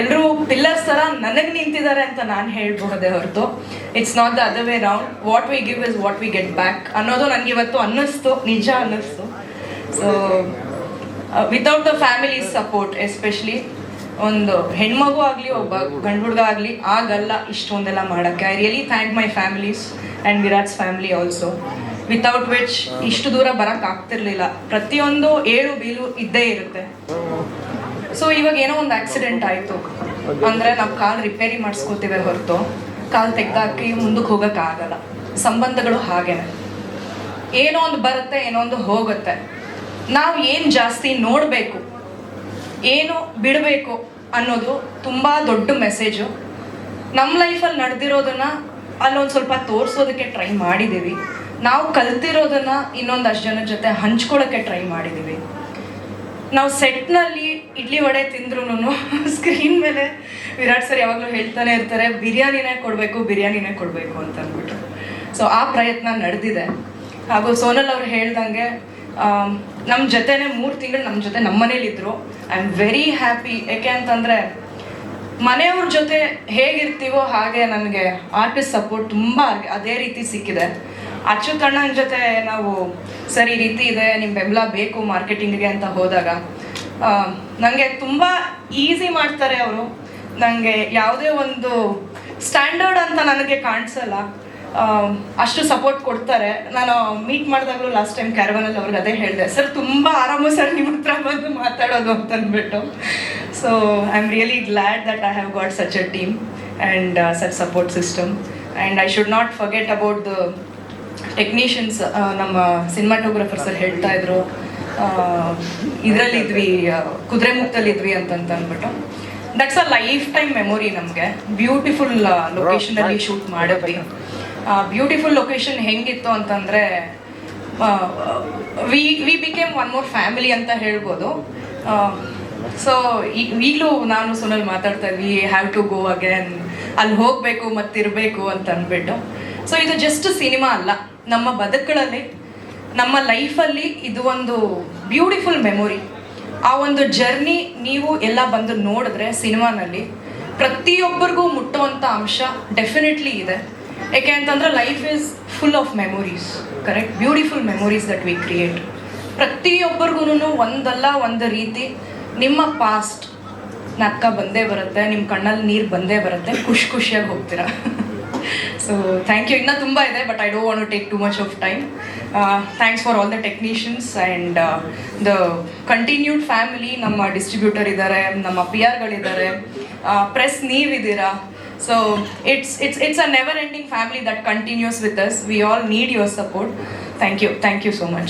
ಎಲ್ಲರೂ ಪಿಲ್ಲರ್ಸ್ ಥರ ನನಗೆ ನಿಂತಿದ್ದಾರೆ ಅಂತ ನಾನು ಹೇಳ್ಬಹುದೇ ಹೊರತು. It's not the other way round what we give is what we get back ಅನ್ನೋದು ನನಗೆ ಇವತ್ತು ಅನ್ನಿಸ್ತು, ನಿಜ ಅನ್ನಿಸ್ತು. So without the family support especially ಒಂದು ಹೆಣ್ಮಗು ಆಗಲಿ, ಒಬ್ಬ ಗಂಡು ಹುಡುಗ ಆಗಲಿ, ಆಗಲ್ಲ ಇಷ್ಟೊಂದೆಲ್ಲ ಮಾಡೋಕ್ಕೆ. I really thank my families and Virat's family also without which ಇಷ್ಟು ದೂರ ಬರೋಕ್ಕಾಗ್ತಿರ್ಲಿಲ್ಲ ಪ್ರತಿಯೊಂದು ಏಳು ಬೀಲು ಇದ್ದೇ ಇರುತ್ತೆ. ಸೊ ಇವಾಗ ಏನೋ ಒಂದು ಆಕ್ಸಿಡೆಂಟ್ ಆಯಿತು. ಅಂದರೆ ನಾವು ಕಾಲು ರಿಪೇರಿ ಮಾಡಿಸ್ಕೋತೀವಿ ಹೊರತು. ಕಾಲು ತೆಗ್ದಾಕಿ ಮುಂದಕ್ಕೆ ಹೋಗೋಕ್ಕಾಗಲ್ಲ ಸಂಬಂಧಗಳು ಹಾಗೇನೆ. ಏನೋ ಒಂದು ಬರುತ್ತೆ, ಏನೋ ಒಂದು ಹೋಗುತ್ತೆ. ನಾವು ಏನು ಜಾಸ್ತಿ ನೋಡಬೇಕು, ಏನು ಬಿಡಬೇಕು ಅನ್ನೋದು ತುಂಬ ದೊಡ್ಡ ಮೆಸೇಜು ನಮ್ಮ ಲೈಫಲ್ಲಿ ನಡೆದಿರೋದನ್ನ ಅಲ್ಲೊಂದು ಸ್ವಲ್ಪ ತೋರಿಸೋದಕ್ಕೆ ಟ್ರೈ ಮಾಡಿದ್ದೀವಿ ನಾವು ಕಲ್ತಿರೋದನ್ನ ಇನ್ನೊಂದಷ್ಟು ಜನರ ಜೊತೆ ಹಂಚ್ಕೊಳ್ಳೋಕ್ಕೆ ಟ್ರೈ ಮಾಡಿದ್ದೀವಿ ನಾವು ಸೆಟ್ನಲ್ಲಿ ಇಡ್ಲಿ ವಡೆ ತಿಂದ್ರೂ ಸ್ಕ್ರೀನ್ ಮೇಲೆ ವಿರಾಟ್ ಸರ್ ಯಾವಾಗಲೂ ಹೇಳ್ತಾನೆ ಇರ್ತಾರೆ, ಬಿರಿಯಾನಿನೇ ಕೊಡಬೇಕು ಬಿರಿಯಾನಿನೇ ಕೊಡಬೇಕು ಅಂತ ಅಂದ್ಬಿಟ್ಟು ಸೊ ಆ ಪ್ರಯತ್ನ ನಡೆದಿದೆ. ಹಾಗೂ ಸೋನಲ್ ಅವ್ರು ಹೇಳ್ದಂಗೆ ನಮ್ಮ ಜೊತೆನೆ ಮೂರು ತಿಂಗಳು ನಮ್ಮ ಜೊತೆ ನಮ್ಮ ಮನೇಲಿದ್ರು. ಐ ಆಮ್ ವೆರಿ ಹ್ಯಾಪಿ ಯಾಕೆ ಅಂತಂದರೆ, ಮನೆಯವ್ರ ಜೊತೆ ಹೇಗಿರ್ತೀವೋ ಹಾಗೆ ನನಗೆ ಆರ್ಟಿಸ್ಟ್ ಸಪೋರ್ಟ್ ತುಂಬ ಅದೇ ರೀತಿ ಸಿಕ್ಕಿದೆ. ಅಚ್ಚುತಣ್ಣನ ಜೊತೆ ನಾವು, ಸರಿ, ರೀತಿ ಇದೆ ನಿಮ್ಮ ಬೆಂಬಲ ಬೇಕು ಮಾರ್ಕೆಟಿಂಗ್ಗೆ ಅಂತ ಹೋದಾಗ ನನಗೆ ತುಂಬ ಈಸಿ ಮಾಡ್ತಾರೆ ಅವರು. ನನಗೆ ಯಾವುದೇ ಒಂದು ಸ್ಟ್ಯಾಂಡರ್ಡ್ ಅಂತ ನನಗೆ ಕಾಣಿಸಲ್ಲ. ಅಷ್ಟು ಸಪೋರ್ಟ್ ಕೊಡ್ತಾರೆ. ನಾನು ಮೀಟ್ ಮಾಡಿದಾಗಲೂ ಲಾಸ್ಟ್ ಟೈಮ್ ಕ್ಯಾರವನಲ್ಲಿ ಅವ್ರಿಗೆ ಅದೇ ಹೇಳಿದೆ ಸರ್ ತುಂಬ ಆರಾಮ ಸರ್ ನಿಮ್ಮ ಹತ್ರ ಬಂದು ಮಾತಾಡೋದು ಅಂತ ಅಂದ್ಬಿಟ್ಟು. So I am really glad that I have got such a team and such support system and I should not forget about the technicians ನಮ್ಮ ಸಿನಿಮಾಟೋಗ್ರಫರ್ ಸರ್ ಹೇಳ್ತಾ ಇದ್ರು. ಇದರಲ್ಲಿದ್ವಿ ಕುದುರೆ ಮುಕ್ತಲ್ಲಿದ್ವಿ ಅಂತಂತ ಅಂದ್ಬಿಟ್ಟು that's a life time memory ನಮಗೆ beautiful ಲೊಕೇಶನಲ್ಲಿ ಶೂಟ್ ಮಾಡಿದ್ವಿ. ಬ್ಯೂಟಿಫುಲ್ ಲೊಕೇಶನ್ ಹೆಂಗಿತ್ತು ಅಂತಂದರೆ we we became one more family ಅಂತ ಹೇಳ್ಬೋದು. ಸೊ ಈಗಲೂ ನಾನು ಸುನಲ್ ಮಾತಾಡ್ತಾ ಇದ್ವಿ ಹ್ಯಾವ್ ಟು ಗೋ ಅಗೇನ್ ಅಲ್ಲಿ ಹೋಗಬೇಕು ಮತ್ತಿರಬೇಕು ಅಂತ ಅಂದ್ಬಿಟ್ಟು ಸೊ ಇದು ಜಸ್ಟ್ ಸಿನಿಮಾ ಅಲ್ಲ. ನಮ್ಮ ಬದುಕುಗಳಲ್ಲಿ ನಮ್ಮ ಲೈಫಲ್ಲಿ ಇದು ಒಂದು ಬ್ಯೂಟಿಫುಲ್ ಮೆಮೊರಿ. ಆ ಒಂದು ಜರ್ನಿ ನೀವು ಎಲ್ಲ ಬಂದು ನೋಡಿದ್ರೆ ಸಿನಿಮಾನಲ್ಲಿ ಪ್ರತಿಯೊಬ್ಬರಿಗೂ ಮುಟ್ಟುವಂಥ ಅಂಶ ಡೆಫಿನೆಟ್ಲಿ ಇದೆ. ಯಾಕೆ ಅಂತಂದ್ರೆ life is full of memories, correct? Beautiful memories that we create. ಪ್ರತಿಯೊಬ್ಬರಿಗೂ ಒಂದಲ್ಲ ಒಂದು ರೀತಿ ನಿಮ್ಮ ಪಾಸ್ಟ್ ನಕ್ಕ ಬಂದೇ ಬರುತ್ತೆ, ನಿಮ್ಮ ಕಣ್ಣಲ್ಲಿ ನೀರು ಬಂದೇ ಬರುತ್ತೆ, ಖುಷಿ ಖುಷಿಯಾಗಿ ಹೋಗ್ತೀರಾ? ಸೊ ಥ್ಯಾಂಕ್ ಯು ಇನ್ನೂ ತುಂಬ ಇದೆ but I don't want to take too much of time thanks for all the technicians and the continued family ನಮ್ಮ ಡಿಸ್ಟ್ರಿಬ್ಯೂಟರ್ ಇದ್ದಾರೆ ನಮ್ಮ ಪಿ ಆರ್ಗಳಿದ್ದಾರೆ press ನೀವಿದ್ದೀರಾ? So it's it's it's a never ending family that continues with us we all need your support thank you thank you so much